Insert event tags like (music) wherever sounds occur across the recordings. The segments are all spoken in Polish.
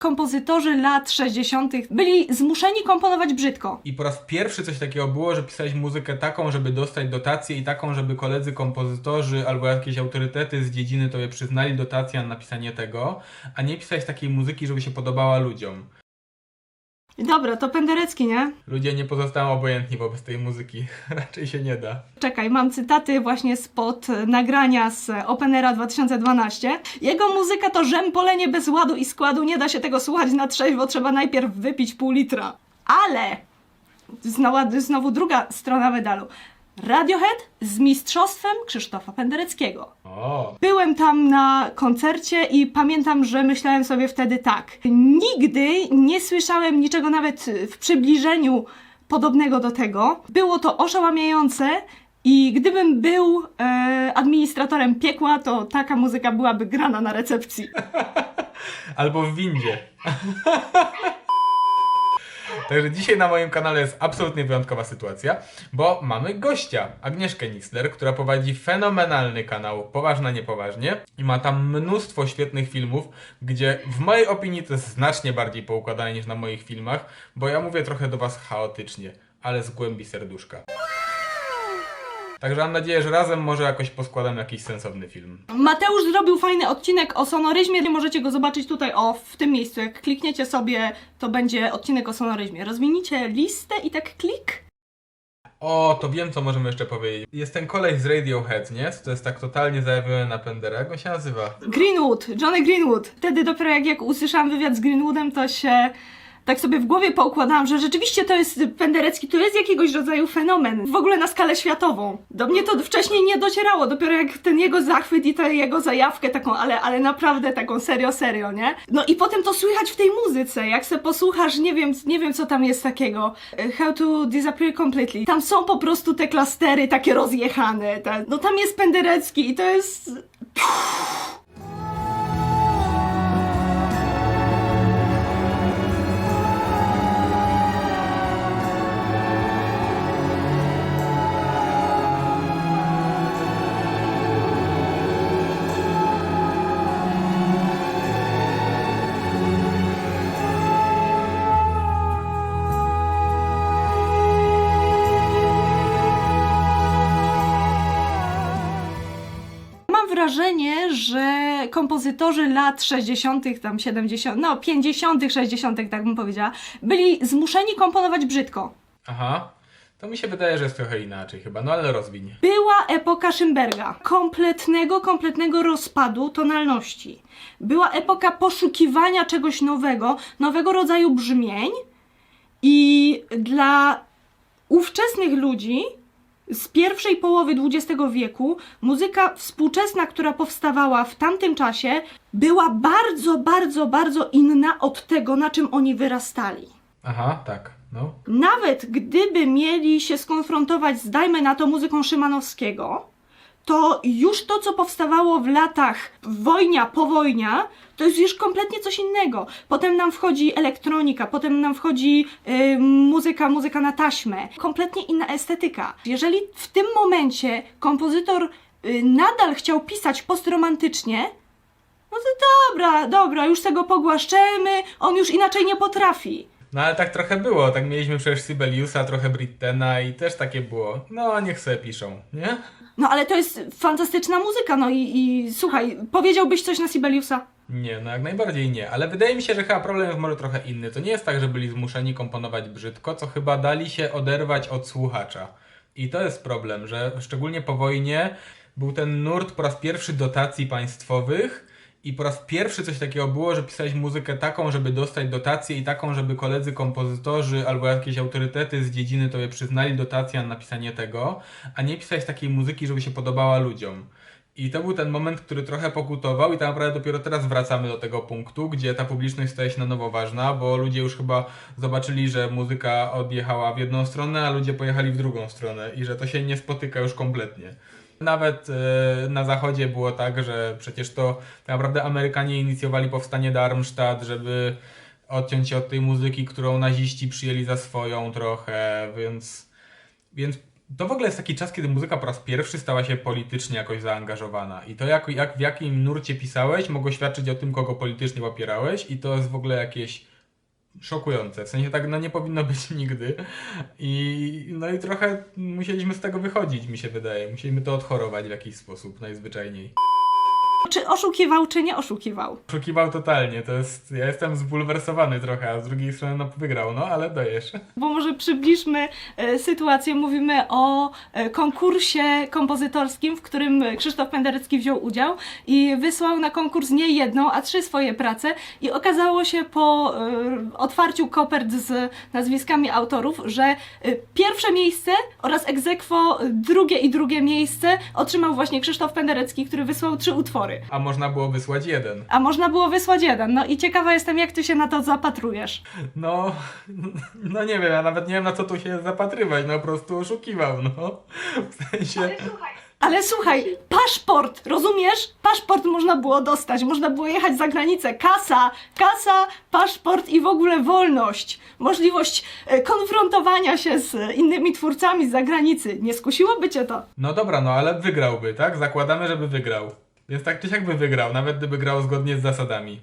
kompozytorzy lat 60. byli zmuszeni komponować brzydko. I po raz pierwszy coś takiego było, że pisałeś muzykę taką, żeby dostać dotację i taką, żeby koledzy kompozytorzy albo jakieś autorytety z dziedziny tobie przyznali dotację na napisanie tego, a nie pisałeś takiej muzyki, żeby się podobała ludziom. Dobra, to Penderecki, nie? Ludzie nie pozostają obojętni wobec tej muzyki. (laughs) Raczej się nie da. Czekaj, mam cytaty właśnie spod nagrania z Openera 2012. Jego muzyka to rzępolenie bez ładu i składu, nie da się tego słuchać na trzeźwo, trzeba najpierw wypić pół litra. Ale, znowu, znowu druga strona medalu. Radiohead z mistrzostwem Krzysztofa Pendereckiego. O, Byłem tam na koncercie i pamiętam, że myślałem sobie wtedy tak. Nigdy nie słyszałem niczego nawet w przybliżeniu podobnego do tego. Było to oszałamiające i gdybym był e, administratorem piekła, to taka muzyka byłaby grana na recepcji. (laughs) albo w windzie. (laughs) Także dzisiaj na moim kanale jest absolutnie wyjątkowa sytuacja, bo mamy gościa, Agnieszkę Nisler, która prowadzi fenomenalny kanał Poważna Niepoważnie i ma tam mnóstwo świetnych filmów, gdzie w mojej opinii to jest znacznie bardziej poukładane niż na moich filmach, bo ja mówię trochę do Was chaotycznie, ale z głębi serduszka. Także mam nadzieję, że razem może jakoś poskładam jakiś sensowny film. Mateusz zrobił fajny odcinek o sonoryzmie, możecie go zobaczyć tutaj, o, w tym miejscu. Jak klikniecie sobie, to będzie odcinek o sonoryzmie. Rozwinicie listę i tak klik. O, to wiem, co możemy jeszcze powiedzieć. Jest ten koleś z Radiohead, nie? To jest tak totalnie zajawiony na Pendera. Jak on się nazywa? Greenwood, Johnny Greenwood. Wtedy dopiero jak, jak usłyszałam wywiad z Greenwoodem, to się tak sobie w głowie poukładałam, że rzeczywiście to jest Penderecki, to jest jakiegoś rodzaju fenomen, w ogóle na skalę światową. Do mnie to wcześniej nie docierało, dopiero jak ten jego zachwyt i tę jego zajawkę taką, ale, ale naprawdę taką serio, serio, nie? No i potem to słychać w tej muzyce, jak se posłuchasz, nie wiem, nie wiem co tam jest takiego, e, How to Disappear Completely. Tam są po prostu te klastery takie rozjechane, te, no tam jest Penderecki i to jest... wrażenie, że kompozytorzy lat 60., tam 70., no 50., 60., tak bym powiedziała, byli zmuszeni komponować brzydko. Aha. To mi się wydaje, że jest trochę inaczej chyba, no ale rozwiń. Była epoka Schönberga, kompletnego, kompletnego rozpadu tonalności. Była epoka poszukiwania czegoś nowego, nowego rodzaju brzmień i dla ówczesnych ludzi z pierwszej połowy XX wieku muzyka współczesna, która powstawała w tamtym czasie, była bardzo, bardzo, bardzo inna od tego, na czym oni wyrastali. Aha, tak, no. Nawet gdyby mieli się skonfrontować z, dajmy na to, muzyką Szymanowskiego, to już to, co powstawało w latach wojnia, powojnia, to jest już kompletnie coś innego. Potem nam wchodzi elektronika, potem nam wchodzi y, muzyka, muzyka na taśmę. Kompletnie inna estetyka. Jeżeli w tym momencie kompozytor y, nadal chciał pisać postromantycznie, no to dobra, dobra, już tego pogłaszczemy, on już inaczej nie potrafi. No ale tak trochę było, tak mieliśmy przecież Sibeliusa, trochę Brittena i też takie było. No, niech sobie piszą, nie? No ale to jest fantastyczna muzyka, no i, i słuchaj, powiedziałbyś coś na Sibeliusa? Nie, no jak najbardziej nie, ale wydaje mi się, że chyba problem jest może trochę inny. To nie jest tak, że byli zmuszeni komponować brzydko, co chyba dali się oderwać od słuchacza. I to jest problem, że szczególnie po wojnie był ten nurt po raz pierwszy dotacji państwowych i po raz pierwszy coś takiego było, że pisałeś muzykę taką, żeby dostać dotację i taką, żeby koledzy kompozytorzy albo jakieś autorytety z dziedziny tobie przyznali dotację na napisanie tego, a nie pisałeś takiej muzyki, żeby się podobała ludziom. I to był ten moment, który trochę pokutował i tak naprawdę dopiero teraz wracamy do tego punktu, gdzie ta publiczność staje się na nowo ważna, bo ludzie już chyba zobaczyli, że muzyka odjechała w jedną stronę, a ludzie pojechali w drugą stronę i że to się nie spotyka już kompletnie. Nawet e, na zachodzie było tak, że przecież to tak naprawdę Amerykanie inicjowali powstanie Darmstadt, żeby odciąć się od tej muzyki, którą naziści przyjęli za swoją trochę, więc, więc to w ogóle jest taki czas, kiedy muzyka po raz pierwszy stała się politycznie jakoś zaangażowana. I to, jak, jak w jakim nurcie pisałeś, mogło świadczyć o tym, kogo politycznie popierałeś, i to jest w ogóle jakieś szokujące. W sensie tak no nie powinno być (laughs) nigdy. I no i trochę musieliśmy z tego wychodzić, mi się wydaje. Musieliśmy to odchorować w jakiś sposób najzwyczajniej. Czy oszukiwał, czy nie oszukiwał? Oszukiwał totalnie, to jest. Ja jestem zbulwersowany trochę, a z drugiej strony no wygrał, no ale dajesz. Bo może przybliżmy e, sytuację. Mówimy o e, konkursie kompozytorskim, w którym Krzysztof Penderecki wziął udział i wysłał na konkurs nie jedną, a trzy swoje prace. I okazało się po e, otwarciu kopert z nazwiskami autorów, że e, pierwsze miejsce oraz aequo drugie i drugie miejsce otrzymał właśnie Krzysztof Penderecki, który wysłał trzy utwory. A można było wysłać jeden. A można było wysłać jeden. No i ciekawa jestem, jak ty się na to zapatrujesz. No, (laughs) no nie wiem, ja nawet nie wiem na co tu się zapatrywać, no po prostu oszukiwał, no. W sensie. Ale słuchaj, paszport, rozumiesz? Paszport można było dostać, można było jechać za granicę. Kasa, kasa, paszport i w ogóle wolność. Możliwość e, konfrontowania się z innymi twórcami z zagranicy. Nie skusiłoby cię to? No dobra, no ale wygrałby, tak? Zakładamy, żeby wygrał. Więc tak czy siak by wygrał, nawet gdyby grał zgodnie z zasadami.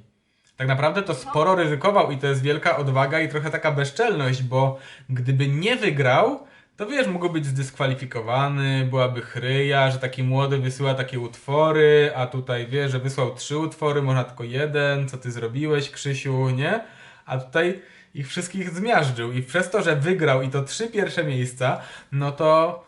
Tak naprawdę to sporo ryzykował i to jest wielka odwaga i trochę taka bezczelność, bo gdyby nie wygrał, to wiesz, mógł być zdyskwalifikowany, byłaby chryja, że taki młody wysyła takie utwory, a tutaj wie, że wysłał trzy utwory, można tylko jeden, co ty zrobiłeś, Krzysiu, nie? A tutaj ich wszystkich zmiażdżył i przez to, że wygrał i to trzy pierwsze miejsca, no to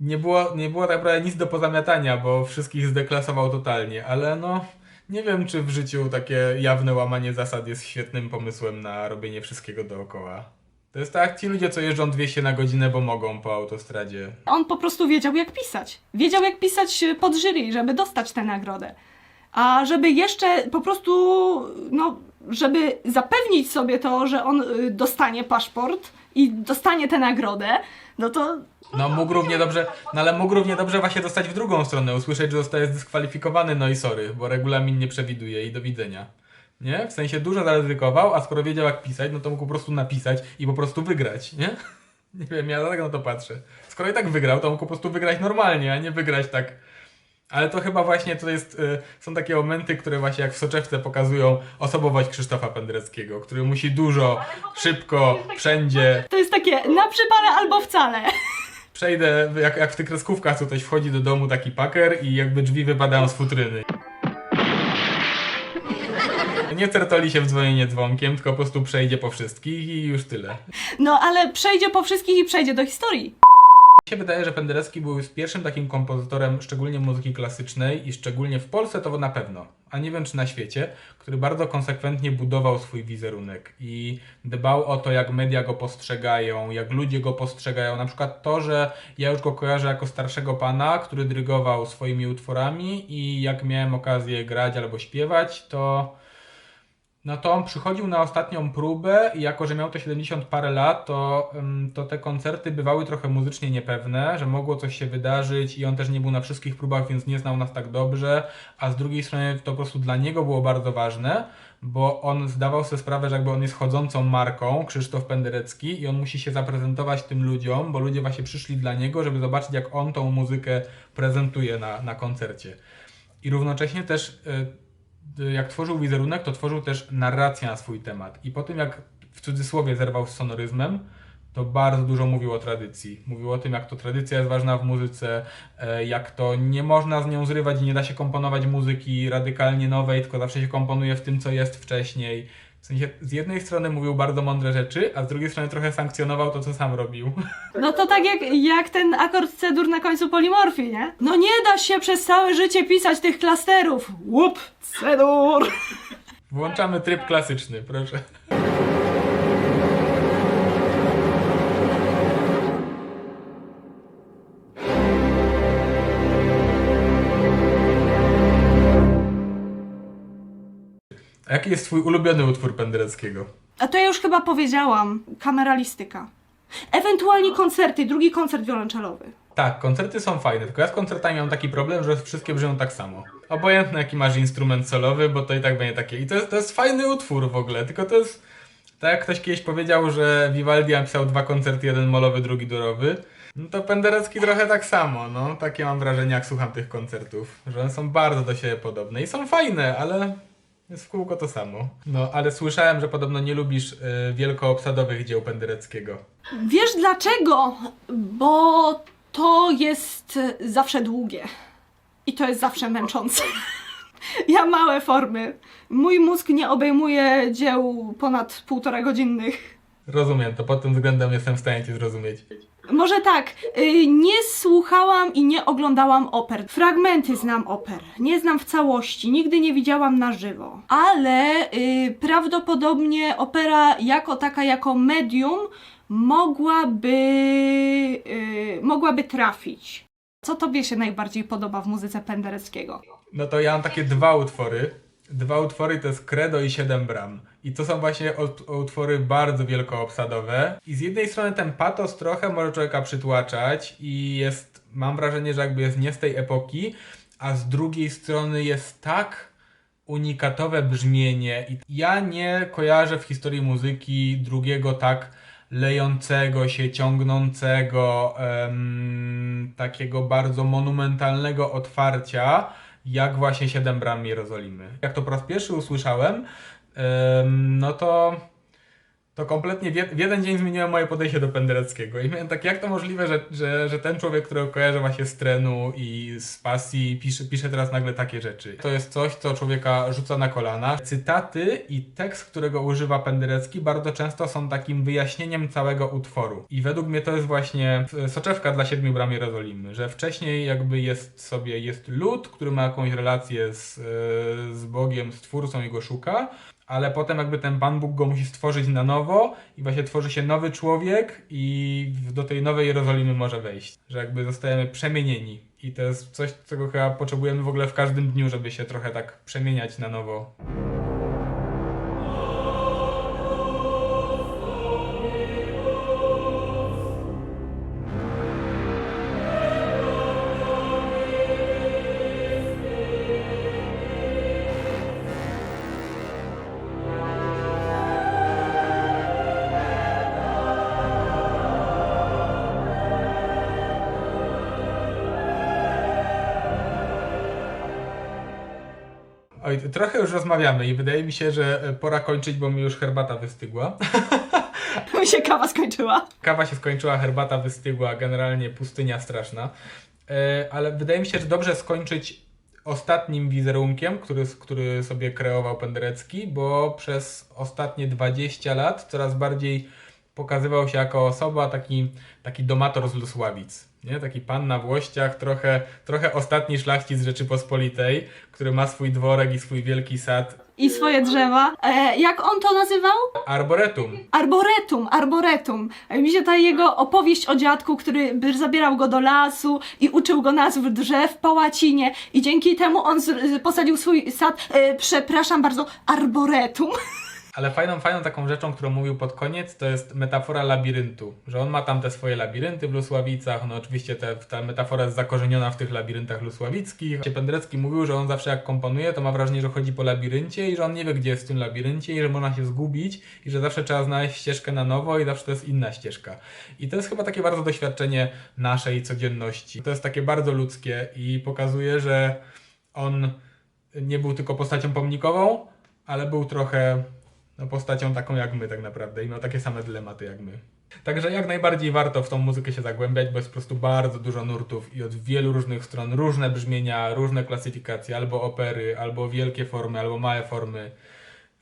nie było, nie było tak naprawdę nic do pozamiatania, bo wszystkich zdeklasował totalnie, ale no nie wiem, czy w życiu takie jawne łamanie zasad jest świetnym pomysłem na robienie wszystkiego dookoła. To jest tak ci ludzie, co jeżdżą 200 na godzinę, bo mogą po autostradzie. On po prostu wiedział, jak pisać. Wiedział, jak pisać e, pod jury, żeby dostać tę nagrodę. A żeby jeszcze po prostu, no, żeby zapewnić sobie to, że on y, dostanie paszport i dostanie tę nagrodę, no to No mógł równie dobrze, no ale mógł równie dobrze właśnie dostać w drugą stronę, usłyszeć, że zostaje zdyskwalifikowany, no i sorry, bo regulamin nie przewiduje i do widzenia. Nie? W sensie dużo zaryzykował, a skoro wiedział jak pisać, no to mógł po prostu napisać i po prostu wygrać, nie? (laughs) Nie wiem, ja tak na to patrzę. Skoro i tak wygrał, to mógł po prostu wygrać normalnie, a nie wygrać tak. Ale to chyba właśnie to jest, y, są takie momenty, które właśnie jak w soczewce pokazują osobowość Krzysztofa Pendereckiego, który musi dużo, szybko, wszędzie. to jest takie na przypale albo wcale. (laughs) Przejdę, jak, jak w tych kreskówkach, ktoś wchodzi do domu taki paker i jakby drzwi wypadają z futryny. Nie tertoli się w dzwonienie dzwonkiem, tylko po prostu przejdzie po wszystkich i już tyle. No ale przejdzie po wszystkich i przejdzie do historii. Mi się wydaje, że Penderecki był już pierwszym takim kompozytorem, szczególnie muzyki klasycznej i szczególnie w Polsce to na pewno, a nie wiem czy na świecie, który bardzo konsekwentnie budował swój wizerunek i dbał o to, jak media go postrzegają, jak ludzie go postrzegają. Na przykład to, że ja już go kojarzę jako starszego pana, który dyrygował swoimi utworami i jak miałem okazję grać albo śpiewać, to no to on przychodził na ostatnią próbę i jako, że miał to 70 parę lat, to, ym, to te koncerty bywały trochę muzycznie niepewne, że mogło coś się wydarzyć i on też nie był na wszystkich próbach, więc nie znał nas tak dobrze, a z drugiej strony to po prostu dla niego było bardzo ważne, bo on zdawał sobie sprawę, że jakby on jest chodzącą marką, Krzysztof Penderecki i on musi się zaprezentować tym ludziom, bo ludzie właśnie przyszli dla niego, żeby zobaczyć jak on tą muzykę prezentuje na, na koncercie. I równocześnie też y, jak tworzył wizerunek, to tworzył też narrację na swój temat. I po tym, jak w cudzysłowie zerwał z sonoryzmem, to bardzo dużo mówił o tradycji. Mówił o tym, jak to tradycja jest ważna w muzyce, e, jak to nie można z nią zrywać i nie da się komponować muzyki radykalnie nowej, tylko zawsze się komponuje w tym, co jest wcześniej. W sensie, z jednej strony mówił bardzo mądre rzeczy, a z drugiej strony trochę sankcjonował to, co sam robił. (laughs) No to tak jak, jak ten akord C-dur na końcu polimorfii, nie? No nie da się przez całe życie pisać tych klasterów. Łup, C-dur. Włączamy tryb klasyczny, proszę. (laughs) A jaki jest twój ulubiony utwór Pendereckiego? A to ja już chyba powiedziałam. Kameralistyka. Ewentualnie koncerty, drugi koncert wiolonczelowy. Tak, koncerty są fajne, tylko ja z koncertami mam taki problem, że wszystkie brzmią tak samo. Obojętne jaki masz instrument solowy, bo to i tak będzie takie. I to jest, to jest fajny utwór w ogóle, tylko to jest... Tak jak ktoś kiedyś powiedział, że Vivaldi napisał dwa koncerty, jeden molowy, drugi durowy. No to Penderecki trochę tak samo, no. Takie mam wrażenie, jak słucham tych koncertów, że one są bardzo do siebie podobne i są fajne, ale jest w kółko to samo. No, ale słyszałem, że podobno nie lubisz y, wielkoobsadowych dzieł Pendereckiego. Wiesz dlaczego? Bo to jest zawsze długie. I to jest zawsze męczące. (laughs) Ja małe formy. Mój mózg nie obejmuje dzieł ponad półtora godzinnych. Rozumiem, to pod tym względem jestem w stanie cię zrozumieć. Może tak, y, nie słuchałam i nie oglądałam oper. Fragmenty znam oper, nie znam w całości, nigdy nie widziałam na żywo. Ale y, prawdopodobnie opera jako taka, jako medium mogłaby, y, mogłaby trafić. Co tobie się najbardziej podoba w muzyce Pendereckiego? No to ja mam takie dwa utwory. Dwa utwory to jest Credo i Siedem Bram. I to są właśnie ut- utwory bardzo wielkoobsadowe. I z jednej strony ten patos trochę może człowieka przytłaczać i jest, mam wrażenie, że jakby jest nie z tej epoki, a z drugiej strony jest tak unikatowe brzmienie i ja nie kojarzę w historii muzyki drugiego tak lejącego się, ciągnącego, takiego bardzo monumentalnego otwarcia, jak właśnie Siedem Bram Jerozolimy. Jak to po raz pierwszy usłyszałem, em, no to to kompletnie w, jed- w jeden dzień zmieniło moje podejście do Pendereckiego. I miałem tak, jak to możliwe, że, że, że ten człowiek, którego kojarzę właśnie z trenu i z pasji, pisze, pisze teraz nagle takie rzeczy. To jest coś, co człowieka rzuca na kolana. Cytaty i tekst, którego używa Penderecki, bardzo często są takim wyjaśnieniem całego utworu. I według mnie to jest właśnie e, soczewka dla Siedmiu Bram Jerozolimy, że wcześniej jakby jest sobie, jest lud, który ma jakąś relację z, e, z Bogiem, z Twórcą i go szuka, ale potem jakby ten Pan Bóg go musi stworzyć na nowo i właśnie tworzy się nowy człowiek i do tej nowej Jerozolimy może wejść. Że jakby zostajemy przemienieni. I to jest coś, czego chyba potrzebujemy w ogóle w każdym dniu, żeby się trochę tak przemieniać na nowo. Trochę już rozmawiamy i wydaje mi się, że e, pora kończyć, bo mi już herbata wystygła. (laughs) Mi się kawa skończyła. Kawa się skończyła, herbata wystygła, generalnie pustynia straszna. E, ale wydaje mi się, że dobrze skończyć ostatnim wizerunkiem, który, który sobie kreował Penderecki, bo przez ostatnie 20 lat coraz bardziej pokazywał się jako osoba, taki, taki domator z Lusławic. Nie? Taki pan na włościach, trochę, trochę ostatni szlachcic Rzeczypospolitej, który ma swój dworek i swój wielki sad. I swoje drzewa. E, jak on to nazywał? Arboretum. Arboretum, arboretum. Mi się ta jego opowieść o dziadku, który by zabierał go do lasu i uczył go nazw drzew po łacinie i dzięki temu on z, posadził swój sad, e, przepraszam bardzo, arboretum. (laughs) Ale fajną, fajną taką rzeczą, którą mówił pod koniec, to jest metafora labiryntu. Że on ma tam te swoje labirynty w Lusławicach. No oczywiście te, ta metafora jest zakorzeniona w tych labiryntach lusławickich. Pendrecki mówił, że on zawsze jak komponuje, to ma wrażenie, że chodzi po labiryncie i że on nie wie, gdzie jest w tym labiryncie i że można się zgubić i że zawsze trzeba znaleźć ścieżkę na nowo i zawsze to jest inna ścieżka. I to jest chyba takie bardzo doświadczenie naszej codzienności. To jest takie bardzo ludzkie i pokazuje, że on nie był tylko postacią pomnikową, ale był trochę no, postacią taką jak my tak naprawdę i miał takie same dylematy jak my. Także jak najbardziej warto w tą muzykę się zagłębiać, bo jest po prostu bardzo dużo nurtów i od wielu różnych stron, różne brzmienia, różne klasyfikacje, albo opery, albo wielkie formy, albo małe formy.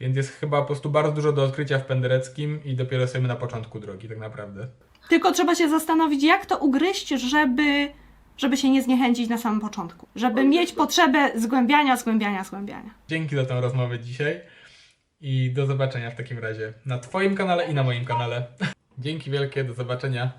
Więc jest chyba po prostu bardzo dużo do odkrycia w Pendereckim i dopiero jesteśmy na początku drogi tak naprawdę. Tylko trzeba się zastanowić, jak to ugryźć, żeby, żeby się nie zniechęcić na samym początku. Żeby mieć potrzebę zgłębiania, zgłębiania, zgłębiania. Dzięki za tę rozmowę dzisiaj i do zobaczenia w takim razie na Twoim kanale i na moim kanale. Dzięki wielkie, do zobaczenia.